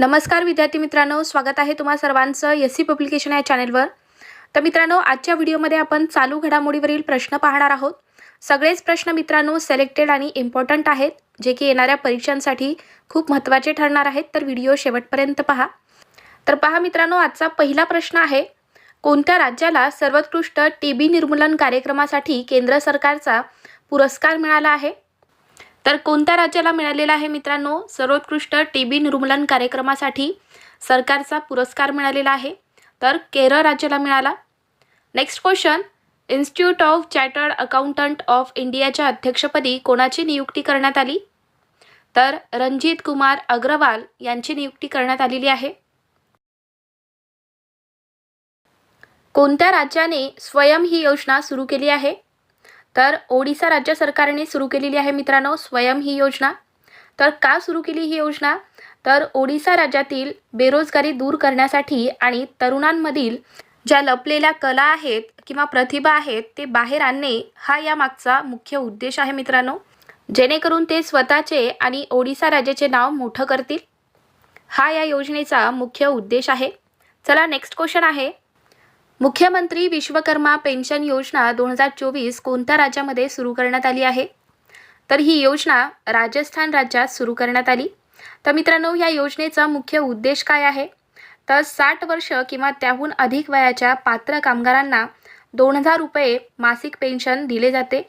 नमस्कार विद्यार्थी मित्रांनो. स्वागत आहे तुम्हा सर्वांचं एस सी पब्लिकेशन या चॅनेलवर. तर मित्रांनो आजच्या व्हिडिओमध्ये आपण चालू घडामोडीवरील प्रश्न पाहणार आहोत. सगळेच प्रश्न मित्रांनो सिलेक्टेड आणि इम्पॉर्टंट आहेत जे की येणाऱ्या परीक्षांसाठी खूप महत्त्वाचे ठरणार आहेत. तर व्हिडिओ शेवटपर्यंत पहा. तर पहा मित्रांनो आजचा पहिला प्रश्न आहे कोणत्या राज्याला सर्वोत्कृष्ट टी बी निर्मूलन कार्यक्रमासाठी केंद्र सरकारचा पुरस्कार मिळाला आहे? तर कोणत्या राज्याला मिळालेला आहे मित्रांनो? सर्वोत्कृष्ट टी बी निर्मूलन कार्यक्रमासाठी सरकारचा पुरस्कार मिळालेला आहे. तर केरळ राज्याला मिळाला. Next question institute of chartered accountant of इंडियाच्या अध्यक्षपदी कोणाची नियुक्ती करण्यात आली? तर रणजित कुमार अग्रवाल यांची नियुक्ती करण्यात आलेली आहे. कोणत्या राज्याने स्वयं ही योजना सुरू केली आहे? तर ओडिसा राज्य सरकारने सुरू केलेली आहे मित्रांनो स्वयं ही योजना. तर का सुरू केली ही योजना? तर ओडिसा राज्यातील बेरोजगारी दूर करण्यासाठी आणि तरुणांमधील ज्या लपलेल्या कला आहेत किंवा प्रतिभा आहेत ते बाहेर आणणे हा यामागचा मुख्य उद्देश आहे मित्रांनो. जेणेकरून ते स्वतःचे आणि ओडिसा राज्याचे नाव मोठं करतील. हा या योजनेचा मुख्य उद्देश आहे. चला नेक्स्ट क्वेश्चन आहे. मुख्यमंत्री विश्वकर्मा पेन्शन योजना दोन हजार चोवीस कोणत्या राज्यामध्ये सुरू करण्यात आली आहे? तर ही योजना राजस्थान राज्यात सुरू करण्यात आली. तर मित्रांनो या योजनेचा मुख्य उद्देश काय आहे? तर साठ वर्ष किंवा त्याहून अधिक वयाच्या पात्र कामगारांना दोन हजार रुपये मासिक पेन्शन दिले जाते.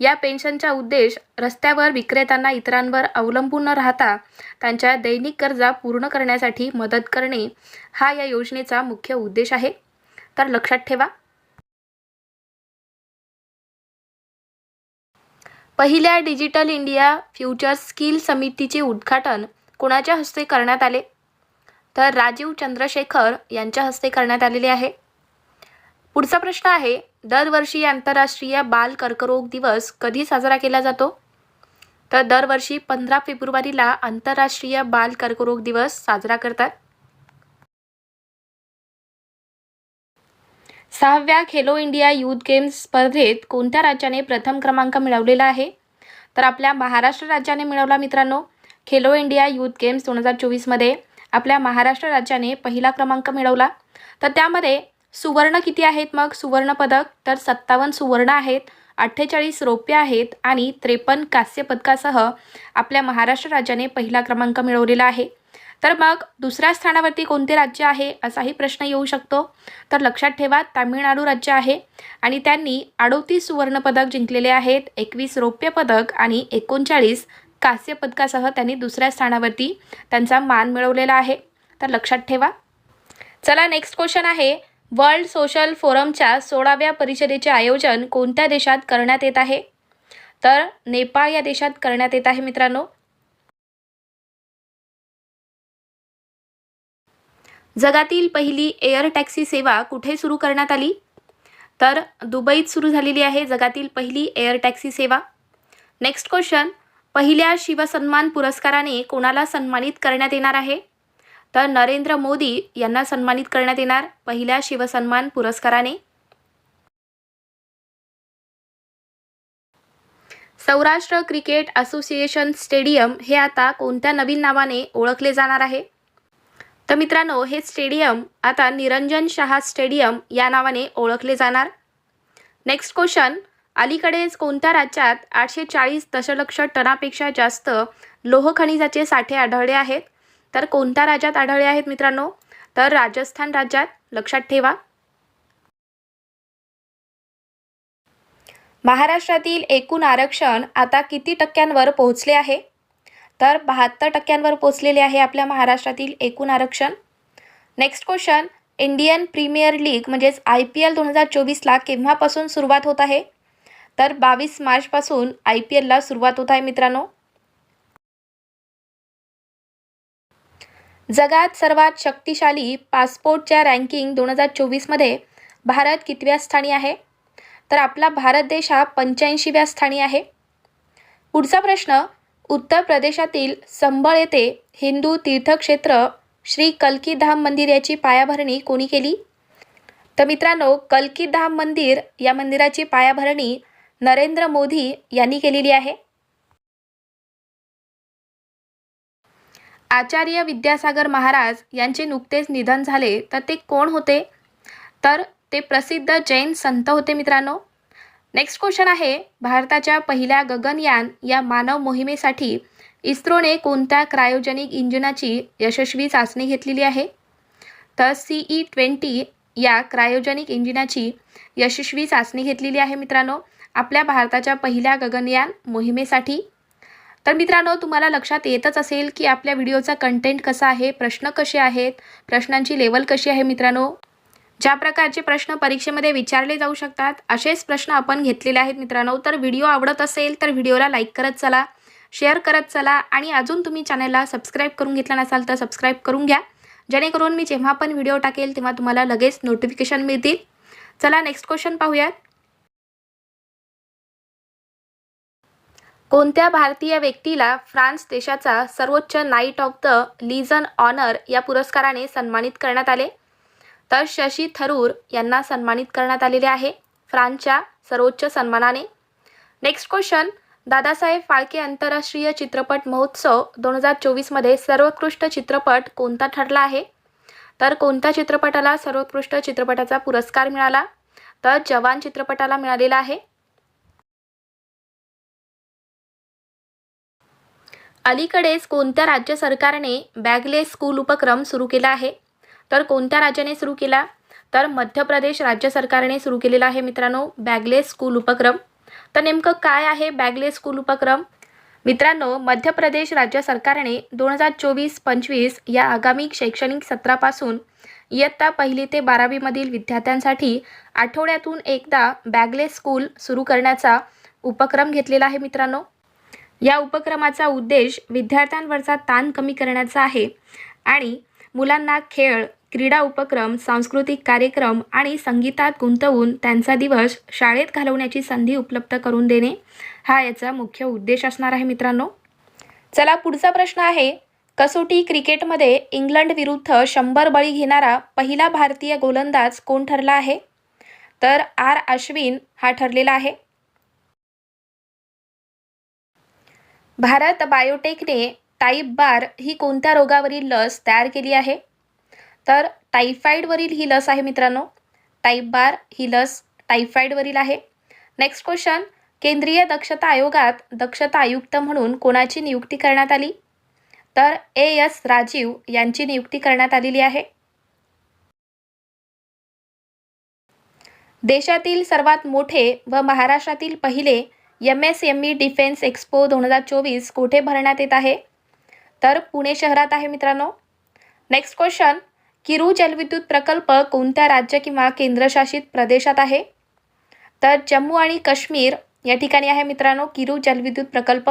या पेन्शनचा उद्देश रस्त्यावर विक्रेत्यांना इतरांवर अवलंबून न राहता त्यांच्या दैनिक गरजा पूर्ण करण्यासाठी मदत करणे हा या योजनेचा मुख्य उद्देश आहे. तर लक्षात ठेवा. पहिल्या डिजिटल इंडिया फ्युचर स्किल समितीचे उद्घाटन कोणाच्या हस्ते करण्यात आले? तर राजीव चंद्रशेखर यांच्या हस्ते करण्यात आलेले आहे. पुढचा प्रश्न आहे दरवर्षी आंतरराष्ट्रीय बाल कर्करोग दिवस कधी साजरा केला जातो? तर दरवर्षी पंधरा फेब्रुवारीला आंतरराष्ट्रीय बाल कर्करोग दिवस साजरा करतात. सहाव्या खेलो इंडिया यूथ गेम्स स्पर्धेत कोणत्या राज्याने प्रथम क्रमांक मिळवलेला आहे? तर आपल्या महाराष्ट्र राज्याने मिळवला मित्रांनो खेलो इंडिया यूथ गेम्स दोन हजार चोवीसमध्ये आपल्या महाराष्ट्र राज्याने पहिला क्रमांक मिळवला. तर त्यामध्ये सुवर्ण किती आहेत मग? सुवर्ण पदक तर सत्तावन्न सुवर्ण आहेत अठ्ठेचाळीस रौप्य आहेत आणि त्रेपन्न कांस्य पदकासह आपल्या महाराष्ट्र राज्याने पहिला क्रमांक मिळवलेला आहे. तर मग दुसऱ्या स्थानावरती कोणते राज्य आहे असाही प्रश्न येऊ शकतो. तर लक्षात ठेवा तामिळनाडू राज्य आहे आणि त्यांनी अडोतीस सुवर्णपदक जिंकलेले आहेत एकवीस रौप्य पदक आणि एकोणचाळीस कांस्य पदकासह त्यांनी दुसऱ्या स्थानावरती त्यांचा मान मिळवलेला आहे. तर लक्षात ठेवा. चला नेक्स्ट क्वेश्चन आहे. वर्ल्ड सोशल फोरमच्या सोळाव्या परिषदेचे आयोजन कोणत्या देशात करण्यात येत आहे? तर नेपाळ या देशात करण्यात येत आहे मित्रांनो. जगातील पहिली एअर टॅक्सी सेवा कुठे सुरू करण्यात आली? तर दुबईत सुरू झालेली आहे जगातील पहिली एअर टॅक्सी सेवा. नेक्स्ट क्वेश्चन पहिल्या शिवसन्मान पुरस्काराने कोणाला सन्मानित करण्यात येणार आहे? तर नरेंद्र मोदी यांना सन्मानित करण्यात येणार पहिल्या शिवसन्मान पुरस्काराने. सौराष्ट्र क्रिकेट असोसिएशन स्टेडियम हे आता कोणत्या नवीन नावाने ओळखले जाणार आहे? तर मित्रांनो हे स्टेडियम आता निरंजन शहा स्टेडियम या नावाने ओळखले जाणार. नेक्स्ट क्वेश्चन अलीकडेच कोणत्या राज्यात आठशे चाळीस दशलक्ष टनापेक्षा जास्त लोह खनिजाचे साठे आढळले आहेत? तर कोणत्या राज्यात आढळले आहेत मित्रांनो? तर राजस्थान राज्यात लक्षात ठेवा. महाराष्ट्रातील एकूण आरक्षण आता किती टक्क्यांवर पोहोचले आहे? तर बहात्तर टक्क्यांवर पोचलेले आहे आपल्या महाराष्ट्रातील एकूण आरक्षण. Next question Indian premier league म्हणजेच आय पी एल दोन हजार चोवीसला केव्हापासून सुरुवात होत आहे? तर बावीस मार्चपासून आय पी एलला सुरुवात होत आहे मित्रांनो. जगात सर्वात शक्तिशाली पासपोर्टच्या रँकिंग दोन हजार चोवीसमध्ये भारत कितव्या स्थानी आहे? तर आपला भारत देश हा पंच्याऐंशीव्या स्थानी आहे. पुढचा प्रश्न. उत्तर प्रदेशातील संबळ येथे हिंदू तीर्थक्षेत्र श्री कल्कीधाम मंदिर याची पायाभरणी कोणी केली? तर मित्रांनो कल्कीधाम मंदिर या मंदिराची पायाभरणी नरेंद्र मोदी यांनी केलेली आहे. आचार्य विद्यासागर महाराज यांचे नुकतेच निधन झाले तर ते कोण होते? तर ते प्रसिद्ध जैन संत होते मित्रांनो. नेक्स्ट क्वेश्चन आहे भारताच्या पहिल्या गगनयान या मानव मोहिमेसाठी इस्रोने कोणत्या क्रायोजनिक इंजिनाची यशस्वी चाचणी घेतलेली आहे? तर सी ई ट्वेंटी या क्रायोजनिक इंजिनाची यशस्वी चाचणी घेतलेली आहे मित्रांनो आपल्या भारताच्या पहिल्या गगनयान मोहिमेसाठी. तर मित्रांनो तुम्हाला लक्षात येतच असेल की आपल्या व्हिडिओचा कंटेंट कसा आहे प्रश्न कसे आहेत प्रश्नांची लेवल कशी आहे मित्रांनो? ज्या प्रकारचे प्रश्न परीक्षेमध्ये विचारले जाऊ शकतात असेच प्रश्न आपण घेतलेले आहेत मित्रांनो. तर व्हिडिओ आवडत असेल तर व्हिडिओला लाईक करत चला शेअर करत चला आणि अजून तुम्ही चॅनलला सबस्क्राईब करून घेतला नसाल तर सबस्क्राईब करून घ्या. जेणेकरून मी जेव्हा पण व्हिडिओ टाकेल तेव्हा तुम्हाला लगेच नोटिफिकेशन मिळतील. चला नेक्स्ट क्वेश्चन पाहूयात. कोणत्या भारतीय व्यक्तीला फ्रान्स देशाचा सर्वोच्च knight of the legion honour या पुरस्काराने सन्मानित करण्यात आले? तर शशी थरूर यांना सन्मानित करण्यात आलेले आहे. फ्रान्सच्या सर्वोच्च सन्मानाने. नेक्स्ट क्वेश्चन दादासाहेब फाळके आंतरराष्ट्रीय चित्रपट महोत्सव दोन हजार चोवीसमध्ये सर्वोत्कृष्ट चित्रपट कोणता ठरला आहे? तर कोणत्या चित्रपटाला सर्वोत्कृष्ट चित्रपटाचा पुरस्कार मिळाला? तर जवान चित्रपटाला मिळालेला आहे. अलीकडेच कोणत्या राज्य सरकारने बॅगलेस स्कूल उपक्रम सुरू केला आहे? तर कोणत्या राज्याने सुरू केला? तर मध्य प्रदेश राज्य सरकारने सुरू केलेला आहे मित्रांनो बॅगलेस स्कूल उपक्रम. तर नेमकं काय आहे बॅगलेस स्कूल उपक्रम? मित्रांनो मध्य प्रदेश राज्य सरकारने दोन हजार चोवीस पंचवीस या आगामी शैक्षणिक सत्रापासून इयत्ता पहिली ते बारावीमधील विद्यार्थ्यांसाठी आठवड्यातून एकदा बॅगलेस स्कूल सुरू करण्याचा उपक्रम घेतलेला आहे मित्रांनो. या उपक्रमाचा उद्देश विद्यार्थ्यांवरचा ताण कमी करण्याचा आहे आणि मुलांना खेळ क्रीडा उपक्रम सांस्कृतिक कार्यक्रम आणि संगीतात गुंतवून त्यांचा दिवस शाळेत घालवण्याची संधी उपलब्ध करून देणे हा याचा मुख्य उद्देश असणार आहे मित्रांनो. चला पुढचा प्रश्न आहे कसोटी क्रिकेटमध्ये इंग्लंड विरुद्ध शंभर बळी घेणारा पहिला भारतीय गोलंदाज कोण ठरला आहे? तर आर अश्विन हा ठरलेला आहे. भारत बायोटेकने टाईप बार ही कोणत्या रोगावरील लस तयार केली आहे? तर टायफॉईडवरील ही लस आहे मित्रांनो. टाईप बार ही लस टायफॉईडवरील आहे. नेक्स्ट क्वेश्चन केंद्रीय दक्षता आयोगात दक्षता आयुक्त म्हणून कोणाची नियुक्ती करण्यात आली? तर ए एस राजीव यांची नियुक्ती करण्यात आलेली आहे. देशातील सर्वात मोठे व महाराष्ट्रातील पहिले M S M E defence expo दोन हजार चोवीस कोठे भरण्यात येत आहे? तर पुणे शहरात आहे मित्रांनो. नेक्स्ट क्वेश्चन किरू जलविद्युत प्रकल्प कोणत्या राज्य किंवा केंद्रशासित प्रदेशात आहे? तर जम्मू आणि काश्मीर या ठिकाणी आहे मित्रांनो किरू जलविद्युत प्रकल्प.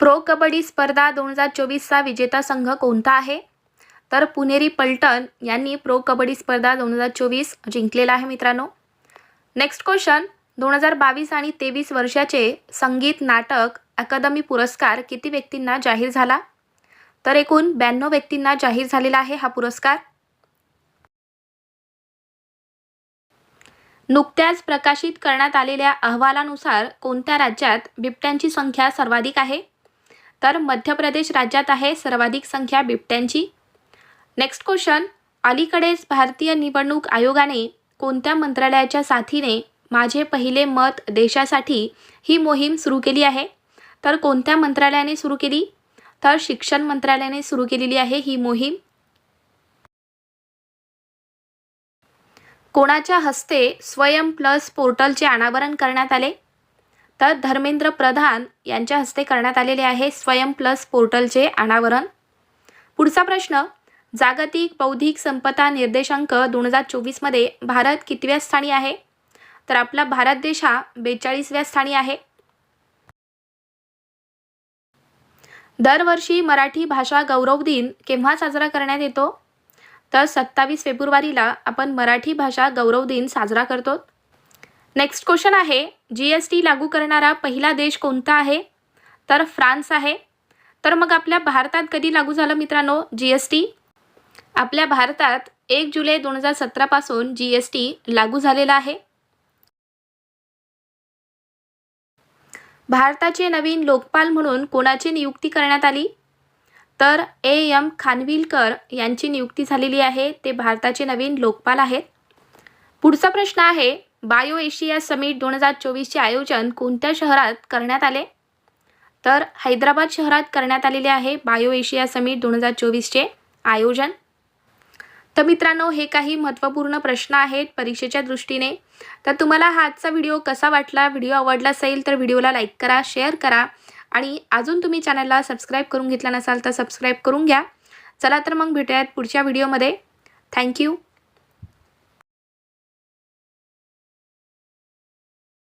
प्रो कबड्डी स्पर्धा दोन हजार चोवीसचा विजेता संघ कोणता आहे? तर पुणेरी पलटण यांनी प्रो कबड्डी स्पर्धा दोन हजार चोवीस जिंकलेला आहे मित्रांनो. नेक्स्ट क्वेश्चन दोन हजार बावीस आणि तेवीस वर्षाचे संगीत नाटक अकादमी पुरस्कार किती व्यक्तींना जाहीर झाला? तर एकूण ब्याण्णव व्यक्तींना जाहीर झालेला आहे हा पुरस्कार. नुकत्याच प्रकाशित करण्यात आलेल्या अहवालानुसार कोणत्या राज्यात बिबट्यांची संख्या सर्वाधिक आहे? तर मध्य प्रदेश राज्यात आहे सर्वाधिक संख्या बिबट्यांची. Next question. अलीकडेच भारतीय निवडणूक आयोगाने कोणत्या मंत्रालयाच्या साथीने माझे पहिले मत देशासाठी ही मोहीम सुरू केली आहे? तर कोणत्या मंत्रालयाने सुरू केली? तर शिक्षण मंत्रालयाने सुरू केलेली आहे ही मोहीम. कोणाच्या हस्ते स्वयं प्लस पोर्टलचे अनावरण करण्यात आले? तर धर्मेंद्र प्रधान यांच्या हस्ते करण्यात आलेले आहे स्वयं प्लस पोर्टलचे अनावरण. पुढचा प्रश्न जागतिक बौद्धिक संपदा निर्देशांक दोन हजार चोवीसमध्ये भारत कितव्या स्थानी आहे? तर आपला भारत देश हा बेचाळीसव्या स्थानी आहे. दरवर्षी मराठी भाषा गौरव दिन केव्हा साजरा करण्यात येतो? तर सत्तावीस फेब्रुवारीला आपण मराठी भाषा गौरव दिन साजरा करतो. नेक्स्ट क्वेश्चन आहे जी एस टी लागू करणारा पहिला देश कोणता आहे? तर फ्रान्स आहे. तर मग आपल्या भारतात कधी लागू झालं मित्रांनो जी एस टी आपल्या भारतात एक जुलै दोन हजार सतरापासून जी एस टी लागू झालेला आहे. भारताचे नवीन लोकपाल म्हणून कोणाची नियुक्ती करण्यात आली? तर ए. एम. खानविलकर यांची नियुक्ती झालेली आहे. ते भारताचे नवीन लोकपाल आहेत. पुढचा प्रश्न आहे बायो एशिया समिट दोन हजार चोवीसचे आयोजन कोणत्या शहरात करण्यात आले? तर हैदराबाद शहरात करण्यात आलेले आहे बायो एशिया समिट दोन हजार चोवीसचे आयोजन. तर मित्रांनो हे काही महत्त्वपूर्ण प्रश्न आहेत परीक्षेच्या दृष्टीने. तर तुम्हाला हा आजचा व्हिडिओ कसा वाटला व्हिडिओ आवडला असेल तर व्हिडिओला लाईक करा शेअर करा आणि अजून तुम्ही चॅनलला सबस्क्राईब करून घेतला नसाल तर सबस्क्राईब करून घ्या. चला तर मग भेटूयात पुढच्या व्हिडिओमध्ये. थँक्यू.